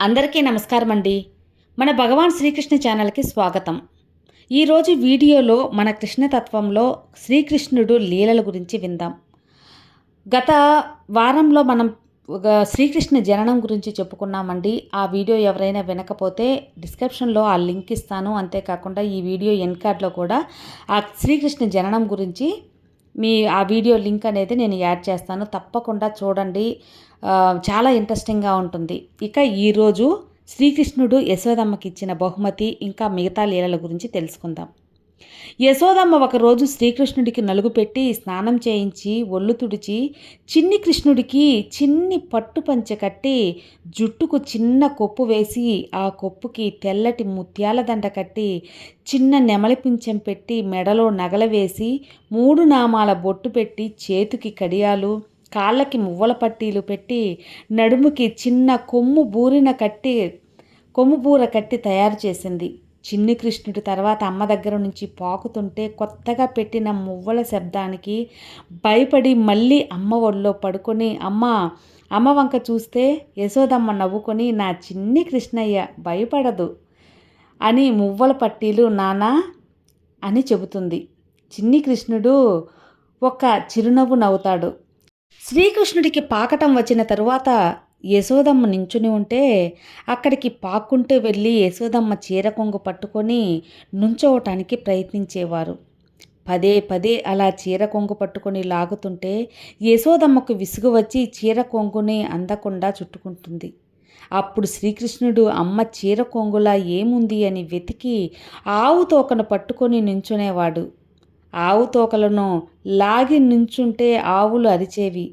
అందరికీ నమస్కారం అండి మన భగవాన్ శ్రీకృష్ణ ఛానల్కి స్వాగతం. ఈరోజు వీడియోలో మన కృష్ణతత్వంలో శ్రీకృష్ణుడు లీలల గురించి విందాం. గత వారంలో మనం ఒక శ్రీకృష్ణ జననం గురించి చెప్పుకున్నామండి. ఆ వీడియో ఎవరైనా వినకపోతే డిస్క్రిప్షన్లో ఆ లింక్ ఇస్తాను. అంతేకాకుండా ఈ వీడియో ఎన్ కార్డ్లో కూడా ఆ శ్రీకృష్ణ జననం గురించి మీ ఆ వీడియో లింక్ అనేది నేను యాడ్ చేస్తాను. తప్పకుండా చూడండి. చాలా ఇంట్రెస్టింగ్గా ఉంటుంది. ఇక ఈరోజు శ్రీకృష్ణుడు యశోదమ్మకి ఇచ్చిన బహుమతి ఇంకా మిగతా లీలల గురించి తెలుసుకుందాం. యశోదమ్మ ఒకరోజు శ్రీకృష్ణుడికి నలుగు పెట్టి స్నానం చేయించి ఒళ్ళు తుడిచి చిన్ని కృష్ణుడికి చిన్ని పట్టు పంచె కట్టి జుట్టుకు చిన్న కొప్పు వేసి ఆ కొప్పుకి తెల్లటి ముత్యాల దండ కట్టి చిన్న నెమలి పింఛం పెట్టి మెడలో నగల వేసి మూడు నామాల బొట్టు పెట్టి చేతికి కడియాలు కాళ్ళకి మువ్వల పట్టీలు పెట్టి నడుముకి చిన్న కొమ్ము బూరిన కట్టి కొమ్ము బూర కట్టి తయారు చేసింది. చిన్ని కృష్ణుడి తర్వాత అమ్మ దగ్గర నుంచి పాకుతుంటే కొత్తగా పెట్టిన మువ్వల శబ్దానికి భయపడి మళ్ళీ అమ్మ ఒళ్ళో పడుకొని అమ్మ అమ్మ వంక చూస్తే యశోదమ్మ నవ్వుకొని నా చిన్ని కృష్ణయ్య భయపడదు అని మువ్వల పట్టీలు నానా అని చెబుతుంది. చిన్ని కృష్ణుడు ఒక చిరునవ్వు నవ్వుతాడు. శ్రీకృష్ణుడికి పాకటం వచ్చిన తరువాత యశోదమ్మ నించుని ఉంటే అక్కడికి పాక్కుంటూ వెళ్ళి యశోదమ్మ చీర కొంగు పట్టుకొని నుంచోవటానికి ప్రయత్నించేవారు. పదే పదే అలా చీర కొంగు పట్టుకొని లాగుతుంటే యశోదమ్మకు విసుగు వచ్చి చీర కొంగుని అందకుండా చుట్టుకుంటుంది. అప్పుడు శ్రీకృష్ణుడు అమ్మ చీర కొంగులా ఏముంది? అని వెతికి ఆవు తోకను పట్టుకొని నించునేవాడు. ఆవు తోకలను లాగి నుంచుంటే ఆవులు అరిచేవి.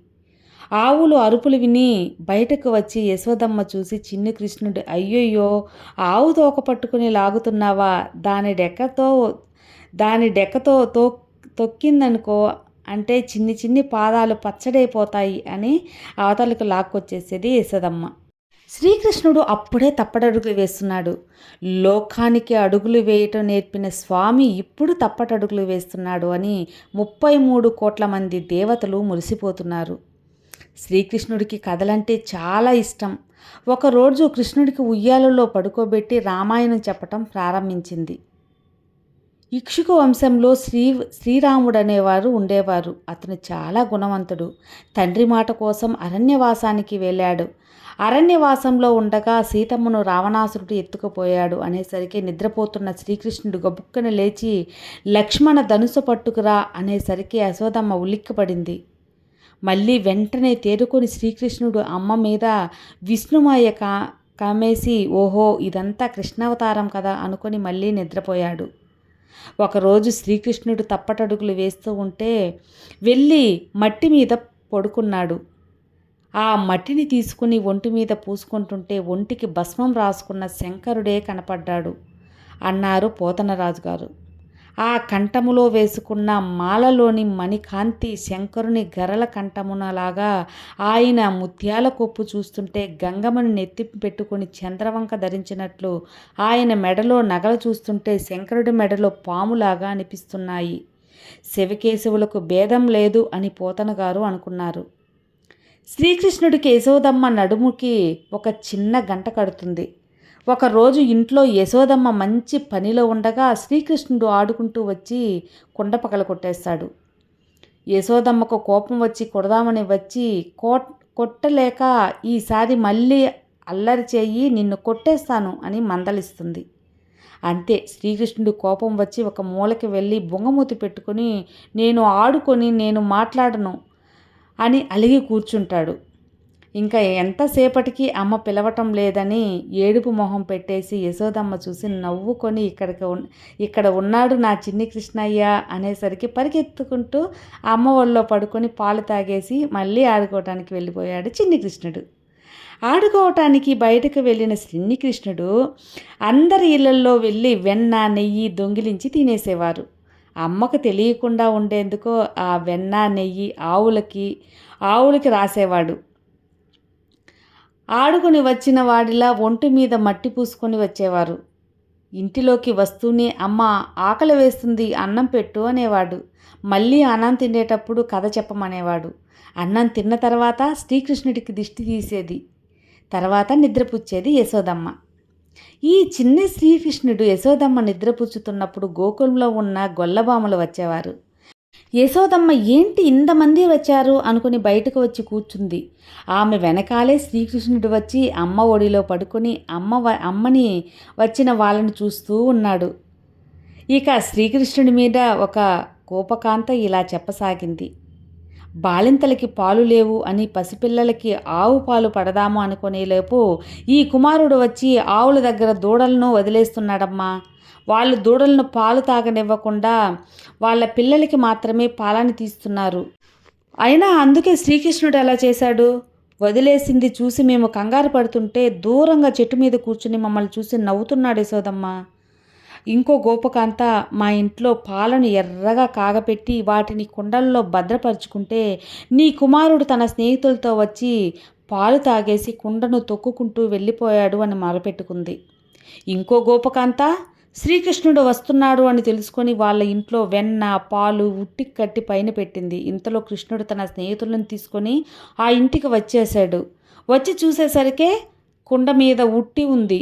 ఆవులు అరుపులు విని బయటకు వచ్చి యశోదమ్మ చూసి చిన్ని కృష్ణుడు అయ్యయ్యో ఆవు తోక పట్టుకుని లాగుతున్నావా? దాని డెక్కతో దాని డెక్కతో తో తొక్కిందనుకో అంటే చిన్ని చిన్ని పాదాలు పచ్చడైపోతాయి అని అవతలకు లాక్కొచ్చేసేది యశోదమ్మ శ్రీకృష్ణుడు అప్పుడే తప్పటడుగులు వేస్తున్నాడు. లోకానికి అడుగులు వేయటం నేర్పిన స్వామి ఇప్పుడు తప్పటడుగులు వేస్తున్నాడు అని ముప్పై మూడు కోట్ల మంది దేవతలు మురిసిపోతున్నారు. శ్రీకృష్ణుడికి కథలంటే చాలా ఇష్టం. ఒకరోజు కృష్ణుడికి ఉయ్యాలలో పడుకోబెట్టి రామాయణం చెప్పటం ప్రారంభించింది. ఇక్షుకు వంశంలో శ్రీ శ్రీరాముడు అనేవారు ఉండేవారు. అతను చాలా గుణవంతుడు. తండ్రి మాట కోసం అరణ్యవాసానికి వెళ్ళాడు. అరణ్యవాసంలో ఉండగా సీతమ్మను రావణాసురుడు ఎత్తుకుపోయాడు. అనేసరికి నిద్రపోతున్న శ్రీకృష్ణుడు గబుక్కన లేచి లక్ష్మణ ధనుసు పట్టుకురా అనేసరికి యశోదమ్మ ఉలిక్కిపడింది. మళ్ళీ వెంటనే తేరుకొని శ్రీకృష్ణుడు అమ్మ మీద విష్ణుమాయ కా కామేసి ఓహో ఇదంతా కృష్ణావతారం కదా అనుకొని మళ్ళీ నిద్రపోయాడు. ఒకరోజు శ్రీకృష్ణుడు తప్పటడుగులు వేస్తూ ఉంటే వెళ్ళి మట్టి మీద పడుకున్నాడు. ఆ మట్టిని తీసుకుని ఒంటి మీద పూసుకుంటుంటే ఒంటికి భస్మం రాసుకున్న శంకరుడే కనపడ్డాడు. అన్నారు పోతనరాజు గారు ఆ కంఠములో వేసుకున్న మాలలోని మణికాంతి శంకరుని గరల కంఠమునలాగా ఆయన ముత్యాల కొప్పు చూస్తుంటే గంగమ్మని నెత్తి పెట్టుకుని చంద్రవంక ధరించినట్లు ఆయన మెడలో నగలు చూస్తుంటే శంకరుడి మెడలో పాములాగా అనిపిస్తున్నాయి. శివకేశవులకు భేదం లేదు అని పోతనగారు అనుకున్నారు. శ్రీకృష్ణుడికి యశోదమ్మ నడుముకి ఒక చిన్న గంట కడుతుంది. ఒకరోజు ఇంట్లో యశోదమ్మ మంచి పనిలో ఉండగా శ్రీకృష్ణుడు ఆడుకుంటూ వచ్చి కుండ పగల కొట్టేస్తాడు. యశోదమ్మకు కోపం వచ్చి కొడదామని వచ్చి కోట్ కొట్టలేక ఈసారి మళ్ళీ అల్లరి చేయి నిన్ను కొట్టేస్తాను అని మందలిస్తుంది. అంతే శ్రీకృష్ణుడు కోపం వచ్చి ఒక మూలకి వెళ్ళి బొంగమూతి పెట్టుకొని నేను ఆడుకొని నేను మాట్లాడను అని అలిగి కూర్చుంటాడు. ఇంకా ఎంతసేపటికి అమ్మ పిలవటం లేదని ఏడుపు మొహం పెట్టేసి యశోదమ్మ చూసి నవ్వుకొని ఇక్కడికి ఉన్ ఇక్కడ ఉన్నాడు నా చిన్ని కృష్ణయ్య అనేసరికి పరిగెత్తుకుంటూ అమ్మ ఒళ్ళో పడుకొని పాలు తాగేసి మళ్ళీ ఆడుకోవటానికి వెళ్ళిపోయాడు చిన్ని కృష్ణుడు. ఆడుకోవటానికి బయటకు వెళ్ళిన చిన్ని కృష్ణుడు అందరి ఇళ్ళల్లో వెళ్ళి వెన్న నెయ్యి దొంగిలించి తినేసేవారు. అమ్మకు తెలియకుండా ఉండేందుకు ఆ వెన్న నెయ్యి ఆవులకి ఆవులకి రాసేవాడు. ఆడుకుని వచ్చిన వాడిలా ఒంటి మీద మట్టి పూసుకొని వచ్చేవారు. ఇంటిలోకి వస్తూనే అమ్మ ఆకలి వేస్తుంది అన్నం పెట్టు అనేవాడు. మళ్ళీ అన్నం తినేటప్పుడు కథ చెప్పమనేవాడు. అన్నం తిన్న తర్వాత శ్రీకృష్ణుడికి దిష్టి తీసేది. తర్వాత నిద్రపుచ్చేది యశోదమ్మ. ఈ చిన్న శ్రీకృష్ణుడు యశోదమ్మ నిద్రపుచ్చుతున్నప్పుడు గోకులంలో ఉన్న గొల్లబామలు వచ్చేవారు. యశోదమ్మ ఏంటి ఇంతమంది వచ్చారు? అనుకుని బయటకు వచ్చి కూర్చుంది. ఆమె వెనకాలే శ్రీకృష్ణుడు వచ్చి అమ్మ ఒడిలో పడుకొని అమ్మ వ- అమ్మని వచ్చిన వాళ్ళని చూస్తూ ఉన్నాడు. ఇక శ్రీకృష్ణుడి మీద ఒక కోపకాంత ఇలా చెప్పసాగింది. బాలింతలకి పాలు లేవు అని పసిపిల్లలకి ఆవు పాలు పడదాము అనుకునేలోపు ఈ కుమారుడు వచ్చి ఆవుల దగ్గర దూడలను వదిలేస్తున్నాడమ్మా. వాళ్ళు దూడలను పాలు తాగనివ్వకుండా వాళ్ళ పిల్లలకి మాత్రమే పాలని తీస్తున్నారు. అయినా అందుకే శ్రీకృష్ణుడు ఎలా చేశాడు? వదిలేసింది చూసి మేము కంగారు పడుతుంటే దూరంగా చెట్టు మీద కూర్చుని మమ్మల్ని చూసి నవ్వుతున్నాడు యశోదమ్మ ఇంకో గోపకాంత మా ఇంట్లో పాలను ఎర్రగా కాగపెట్టి వాటిని కుండల్లో భద్రపరుచుకుంటే నీ కుమారుడు తన స్నేహితులతో వచ్చి పాలు తాగేసి కుండను తొక్కుకుంటూ వెళ్ళిపోయాడు అని మొరపెట్టుకుంది. ఇంకో గోపకాంత శ్రీకృష్ణుడు వస్తున్నాడు అని తెలుసుకొని వాళ్ళ ఇంట్లో వెన్న పాలు ఉట్టి కట్టి పైన పెట్టింది. ఇంతలో కృష్ణుడు తన స్నేహితులను తీసుకొని ఆ ఇంటికి వచ్చేసాడు వచ్చి చూసేసరికే కుండ మీద ఉట్టి ఉంది.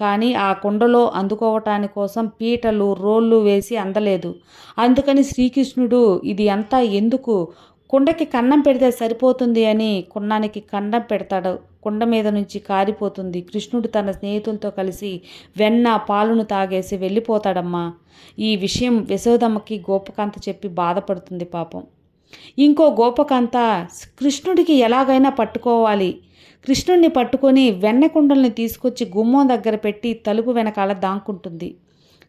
కానీ ఆ కుండలో అందుకోవటాని కోసం పీటలు రోళ్ళు వేసి అందలేదు. అందుకని శ్రీకృష్ణుడు ఇది అంతా ఎందుకు? కుండకి కన్నం పెడితే సరిపోతుంది అని కుండానికి కన్నం పెడతాడు. కుండ మీద నుంచి కారిపోతుంది. కృష్ణుడు తన స్నేహితులతో కలిసి వెన్న పాలును తాగేసి వెళ్ళిపోతాడమ్మా. ఈ విషయం యశోదమ్మకి గోపకాంత చెప్పి బాధపడుతుంది పాపం. ఇంకో గోపకాంత కృష్ణుడికి ఎలాగైనా పట్టుకోవాలి. కృష్ణుడిని పట్టుకొని వెన్న కుండల్ని తీసుకొచ్చి గుమ్మం దగ్గర పెట్టి తలుపు వెనకాల దాక్కుంటుంది.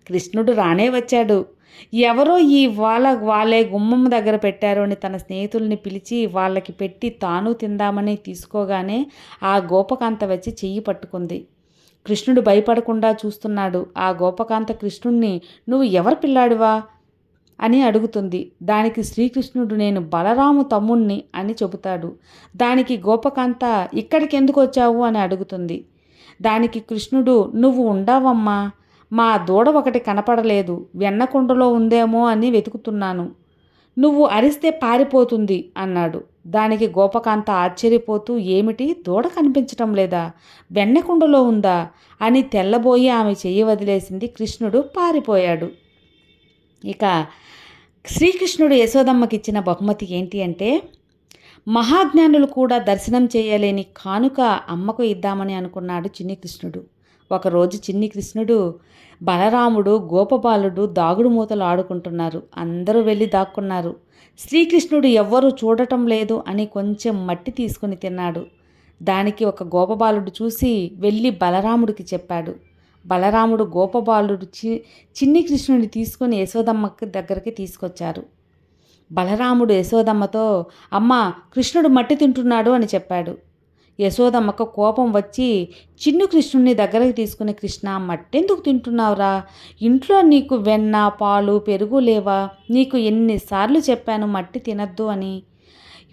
కృష్ణుడు రానే వచ్చాడు. ఎవరో ఈ వాళ్ళ వాళ్ళే గుమ్మం దగ్గర పెట్టారు అని తన స్నేహితుల్ని పిలిచి వాళ్ళకి పెట్టి తాను తిందామని తీసుకోగానే ఆ గోపకాంత వచ్చి చెయ్యి పట్టుకుంది. కృష్ణుడు భయపడకుండా చూస్తున్నాడు. ఆ గోపకాంత కృష్ణుణ్ణి నువ్వు ఎవరు పిల్లాడివా? అని అడుగుతుంది. దానికి శ్రీకృష్ణుడు నేను బలరాము తమ్ముణ్ణి అని చెబుతాడు. దానికి గోపకాంత ఇక్కడికి ఎందుకు వచ్చావు అని అడుగుతుంది. దానికి కృష్ణుడు నువ్వు ఉండావమ్మా. మా దూడ ఒకటి కనపడలేదు. వెన్నకుండలో ఉందేమో అని వెతుకుతున్నాను. నువ్వు అరిస్తే పారిపోతుంది అన్నాడు. దానికి గోపకాంత ఆశ్చర్యపోతూ ఏమిటి? దూడ కనిపించటం లేదా? వెన్నకుండలో ఉందా? అని తెల్లబోయి ఆమె చెయ్యి వదిలేసింది. కృష్ణుడు పారిపోయాడు. ఇక శ్రీకృష్ణుడు యశోదమ్మకి ఇచ్చిన బహుమతి ఏంటి అంటే మహాజ్ఞానులు కూడా దర్శనం చేయలేని కానుక అమ్మకు ఇద్దామని అనుకున్నాడు చిన్ని కృష్ణుడు. ఒకరోజు చిన్ని కృష్ణుడు బలరాముడు గోపబాలుడు దాగుడు మూతలు ఆడుకుంటున్నారు. అందరూ వెళ్ళి దాక్కున్నారు. శ్రీకృష్ణుడు ఎవ్వరూ చూడటం లేదు అని కొంచెం మట్టి తీసుకుని తిన్నాడు. దానికి ఒక గోపబాలుడు చూసి వెళ్ళి బలరాముడికి చెప్పాడు. బలరాముడు గోపబాలుడు చి చిన్ని కృష్ణుడిని తీసుకొని యశోదమ్మకి దగ్గరికి తీసుకొచ్చారు. బలరాముడు యశోదమ్మతో అమ్మ కృష్ణుడు మట్టి తింటున్నాడు అని చెప్పాడు. యశోదమ్మకు కోపం వచ్చి చిన్ను కృష్ణుడిని దగ్గరికి తీసుకుని కృష్ణ మట్టెందుకు తింటున్నావురా? ఇంట్లో నీకు వెన్న పాలు పెరుగు లేవా? నీకు ఎన్నిసార్లు చెప్పాను మట్టి తినద్దు అని.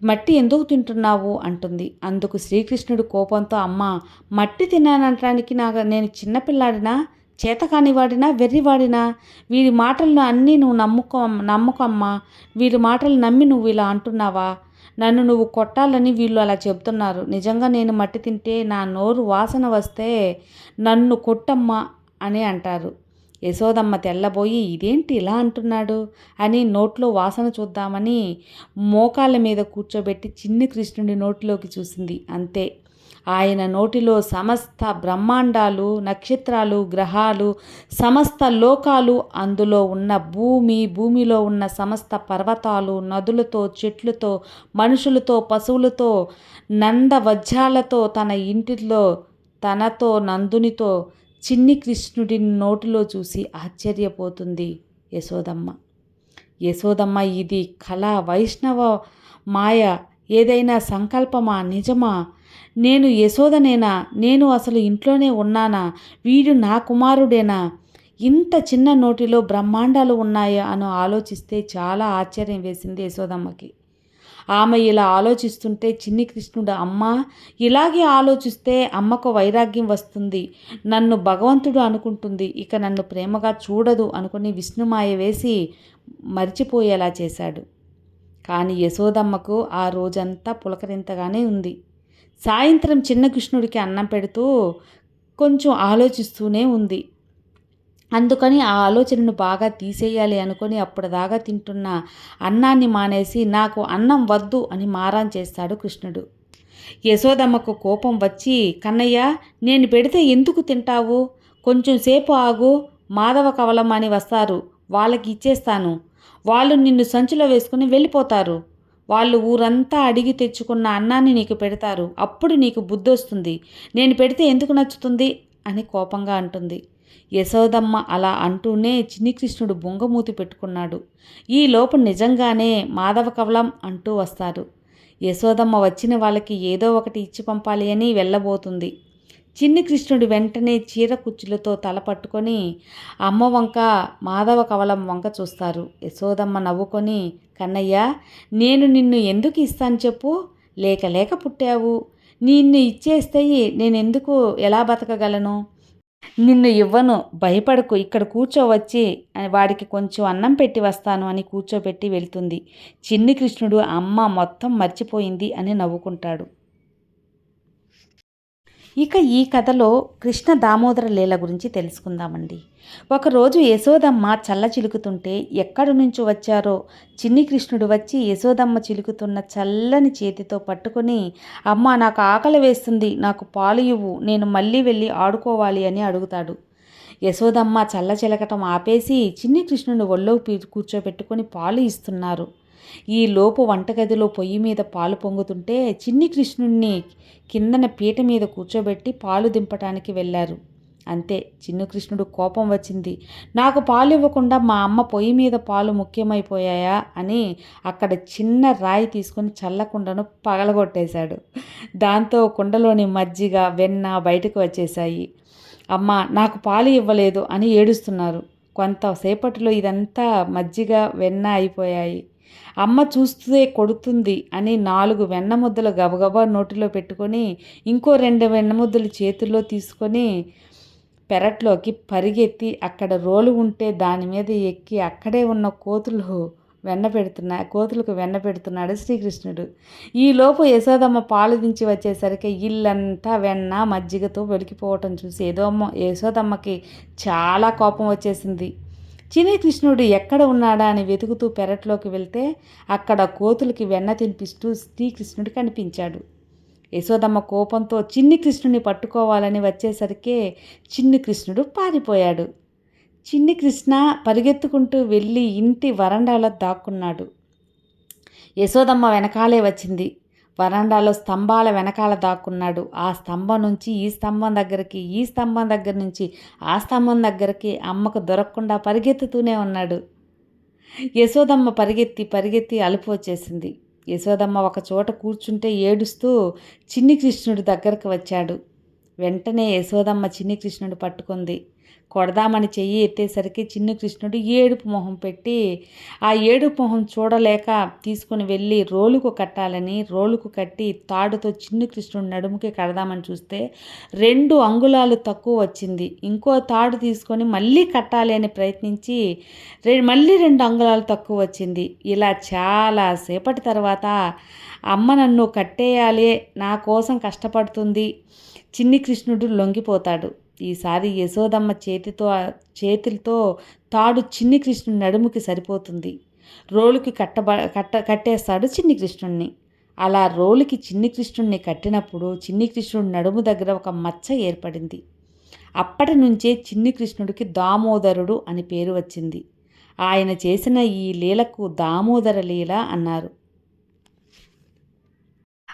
మట్టి ఎందుకు తింటున్నావు? అంటుంది. అందుకు శ్రీకృష్ణుడు కోపంతో అమ్మ మట్టి తిన్నాననటానికి నాకు నేను చిన్నపిల్లాడినా? చేతకానివాడినా? వెర్రివాడినా? వీరి మాటలను అన్నీ నువ్వు నమ్ముకో నమ్మకమ్మా వీరి మాటలు నమ్మి నువ్వు ఇలా అంటున్నావా? నన్ను నువ్వు కొట్టాలని వీళ్ళు అలా చెబుతున్నారు. నిజంగా నేను మట్టి తింటే నా నోరు వాసన వస్తే నన్ను కొట్టమ్మా అని అంటారు. యశోదమ్మ తెల్లబోయి ఇదేంటి ఇలా అంటున్నాడు? అని నోట్లో వాసన చూద్దామని మోకాళ్ళ మీద కూర్చోబెట్టి చిన్ని కృష్ణుడి నోటిలోకి చూసింది. అంతే. ఆయన నోటిలో సమస్త బ్రహ్మాండాలు నక్షత్రాలు గ్రహాలు సమస్త లోకాలు అందులో ఉన్న భూమి భూమిలో ఉన్న సమస్త పర్వతాలు నదులతో చెట్లతో మనుషులతో పశువులతో నంద వజ్రాలతో తన ఇంటిలో తనతో నందునితో చిన్ని కృష్ణుడి నోటిలో చూసి ఆశ్చర్యపోతుంది యశోదమ్మ. యశోదమ్మ ఇది కళ వైష్ణవ మాయ. ఏదైనా సంకల్పమా? నిజమా? నేను యశోదనేనా? నేను అసలు ఇంట్లోనే ఉన్నానా? వీడు నా కుమారుడేనా? ఇంత చిన్న నోటిలో బ్రహ్మాండాలు ఉన్నాయా? అని ఆలోచిస్తే చాలా ఆశ్చర్యం వేసింది యశోదమ్మకి. ఆమె ఇలా ఆలోచిస్తుంటే చిన్ని కృష్ణుడు అమ్మ ఇలాగే ఆలోచిస్తే అమ్మకు వైరాగ్యం వస్తుంది. నన్ను భగవంతుడు అనుకుంటుంది. ఇక నన్ను ప్రేమగా చూడదు అనుకుని విష్ణుమాయ వేసి మరిచిపోయేలా చేశాడు. కానీ యశోదమ్మకు ఆ రోజంతా పులకరింతగానే ఉంది. సాయంత్రం చిన్న కృష్ణుడికి అన్నం పెడుతూ కొంచెం ఆలోచిస్తూనే ఉంది. అందుకని ఆ ఆలోచనను బాగా తీసేయాలి అనుకొని అప్పటిదాకా తింటున్న అన్నాన్ని మానేసి నాకు అన్నం వద్దు అని మారాన్ చేస్తాడు కృష్ణుడు. యశోదమ్మకు కోపం వచ్చి కన్నయ్య నేను పెడితే ఎందుకు తింటావు? కొంచెం సేపు ఆగు మాధవ కవలం అని వస్తారు. వాళ్ళకి ఇచ్చేస్తాను. వాళ్ళు నిన్ను సంచిలో వేసుకుని వెళ్ళిపోతారు. వాళ్ళు ఊరంతా అడిగి తెచ్చుకున్న అన్నాన్ని నీకు పెడతారు. అప్పుడు నీకు బుద్ధి వస్తుంది నేను పెడితే ఎందుకు నచ్చుతుంది? అని కోపంగా అంటుంది. యశోదమ్మ అలా అంటూనే చిన్ని కృష్ణుడు బొంగమూతి పెట్టుకున్నాడు. ఈ లోపు నిజంగానే మాధవ కవలం అంటూ వస్తారు యశోదమ్మ వచ్చిన వాళ్ళకి ఏదో ఒకటి ఇచ్చి పంపాలి అని వెళ్ళబోతుంది. చిన్ని కృష్ణుడు వెంటనే చీర కుచ్చులతో తల పట్టుకొని అమ్మ వంక మాధవ కవలం వంక చూస్తారు. యశోదమ్మ నవ్వుకొని కన్నయ్య నేను నిన్ను ఎందుకు ఇస్తాను చెప్పు? లేక లేక పుట్టావు. నిన్ను ఇచ్చేస్తే నేనెందుకు? ఎలా బతకగలను? నిన్ను ఇవ్వను భయపడకు ఇక్కడ కూర్చోవచ్చి వాడికి కొంచెం అన్నం పెట్టి వస్తాను అని కూర్చోబెట్టి వెళ్తుంది. చిన్ని కృష్ణుడు అమ్మ మొత్తం మర్చిపోయింది అని నవ్వుకుంటాడు. ఇక ఈ కథలో కృష్ణ దామోదర లీల గురించి తెలుసుకుందామండి. ఒకరోజు యశోదమ్మ చల్ల చిలుకుతుంటే ఎక్కడి నుంచి వచ్చారో చిన్ని కృష్ణుడు వచ్చి యశోదమ్మ చిలుకుతున్న చల్లని చేతితో పట్టుకొని అమ్మ నాకు ఆకలి వేస్తుంది నాకు పాలు ఇవ్వు నేను మళ్ళీ వెళ్ళి ఆడుకోవాలి అని అడుగుతాడు. యశోదమ్మ చల్ల చిలకటం ఆపేసి చిన్ని కృష్ణుని ఒళ్ళో కూర్చోబెట్టుకొని పాలు ఇస్తున్నారు. ఈ లోపు వంటగదిలో పొయ్యి మీద పాలు పొంగుతుంటే చిన్ని కృష్ణుణ్ణి కిందన పీట మీద కూర్చోబెట్టి పాలు దింపటానికి వెళ్ళారు. అంతే చిన్ను కృష్ణుడు కోపం వచ్చింది. నాకు పాలు ఇవ్వకుండా మా అమ్మ పొయ్యి మీద పాలు ముఖ్యమైపోయాయా అని అక్కడ చిన్న రాయి తీసుకొని చల్లకుండను పగలగొట్టేశాడు. దాంతో కుండలోని మజ్జిగ వెన్న బయటకు వచ్చేసాయి అమ్మ నాకు పాలు ఇవ్వలేదు అని ఏడుస్తున్నారు. కొంతసేపటిలో ఇదంతా మజ్జిగ వెన్న అయిపోయాయి. అమ్మ చూస్తే కొడుతుంది అని నాలుగు వెన్న ముద్దలు గబగబా నోటిలో పెట్టుకొని ఇంకో రెండు వెన్న ముద్దలు చేతుల్లో తీసుకొని పెరట్లోకి పరిగెత్తి అక్కడ రోలు ఉంటే దాని మీద ఎక్కి అక్కడే ఉన్న కోతులు వెన్న పెడుతున్నా కోతులకు వెన్న పెడుతున్నాడు శ్రీకృష్ణుడు. ఈలోపు యశోదమ్మ పాలు దించి వచ్చేసరికి ఇల్లంతా వెన్న మజ్జిగతో వెలికిపోవటం చూసి ఏదో యశోదమ్మకి చాలా కోపం వచ్చేసింది. చిన్ని కృష్ణుడు ఎక్కడ ఉన్నాడా అని వెతుకుతూ పెరట్లోకి వెళ్తే అక్కడ కోతులకి వెన్న తినిపిస్తూ శ్రీకృష్ణుడు కనిపించాడు. యశోదమ్మ కోపంతో చిన్ని కృష్ణుని పట్టుకోవాలని వచ్చేసరికి చిన్ని కృష్ణుడు పారిపోయాడు. చిన్ని కృష్ణ పరిగెత్తుకుంటూ వెళ్ళి ఇంటి వరండాలో దాక్కున్నాడు. యశోదమ్మ వెనకాలే వచ్చింది. వరండాలో స్తంభాల వెనకాల దాక్కున్నాడు. ఆ స్తంభం నుంచి ఈ స్తంభం దగ్గరికి ఈ స్తంభం దగ్గర నుంచి ఆ స్తంభం దగ్గరికి అమ్మకు దొరకకుండా పరిగెత్తుతూనే ఉన్నాడు. యశోదమ్మ పరిగెత్తి పరిగెత్తి అలుపు వచ్చేసింది. యశోదమ్మ ఒక చోట కూర్చుంటే ఏడుస్తూ చిన్ని కృష్ణుడి దగ్గరకు వచ్చాడు. వెంటనే యశోదమ్మ చిన్ని కృష్ణుడు పట్టుకుంది. కొడదామని చెయ్యి ఎత్తేసరికి చిన్న కృష్ణుడు ఏడుపు మొహం పెట్టి ఆ ఏడుపు మొహం చూడలేక తీసుకుని వెళ్ళి రోలుకు కట్టాలని రోలుకు కట్టి తాడుతో చిన్న కృష్ణుడు నడుముకి కడదామని చూస్తే రెండు అంగుళాలు తక్కువ వచ్చింది. ఇంకో తాడు తీసుకొని మళ్ళీ కట్టాలి అని ప్రయత్నించి రె మళ్ళీ రెండు అంగుళాలు తక్కువ వచ్చింది. ఇలా చాలా సేపటి తర్వాత అమ్మ నన్ను కట్టేయాలి నా కోసం కష్టపడుతుంది చిన్ని కృష్ణుడు లొంగిపోతాడు. ఈసారి యశోదమ్మ చేతితో చేతులతో తాడు చిన్ని కృష్ణుడి నడుముకి సరిపోతుంది. రోలుకి కట్టబ కట్ట కట్టేస్తాడు చిన్ని కృష్ణుణ్ణి. అలా రోలుకి చిన్ని కృష్ణుణ్ణి కట్టినప్పుడు చిన్ని కృష్ణుడి నడుము దగ్గర ఒక మచ్చ ఏర్పడింది. అప్పటి నుంచే చిన్ని కృష్ణుడికి దామోదరుడు అని పేరు వచ్చింది. ఆయన చేసిన ఈ లీలకు దామోదర లీల అన్నారు.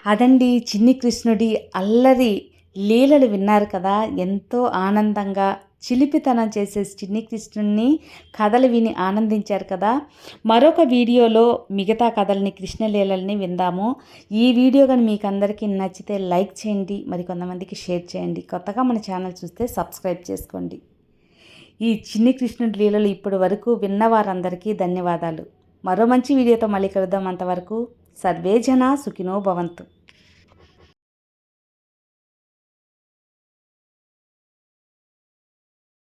అదండి చిన్ని కృష్ణుడి అల్లరి. లీలలు విన్నారు కదా. ఎంతో ఆనందంగా చిలిపితనం చేసే చిన్ని కృష్ణుని కథలు విని ఆనందించారు కదా. మరొక వీడియోలో మిగతా కథల్ని కృష్ణలీలల్ని విందాము. ఈ వీడియో కానీ మీకు అందరికీ నచ్చితే లైక్ చేయండి మరి కొంతమందికి షేర్ చేయండి. కొత్తగా మన ఛానల్ చూస్తే సబ్స్క్రైబ్ చేసుకోండి. ఈ చిన్ని కృష్ణుడి లీలలు ఇప్పటి వరకు విన్న వారందరికీ ధన్యవాదాలు. మరో మంచి వీడియోతో మళ్ళీ కలుద్దాం అంతవరకు. సర్వే జన సుఖినో భవంతు.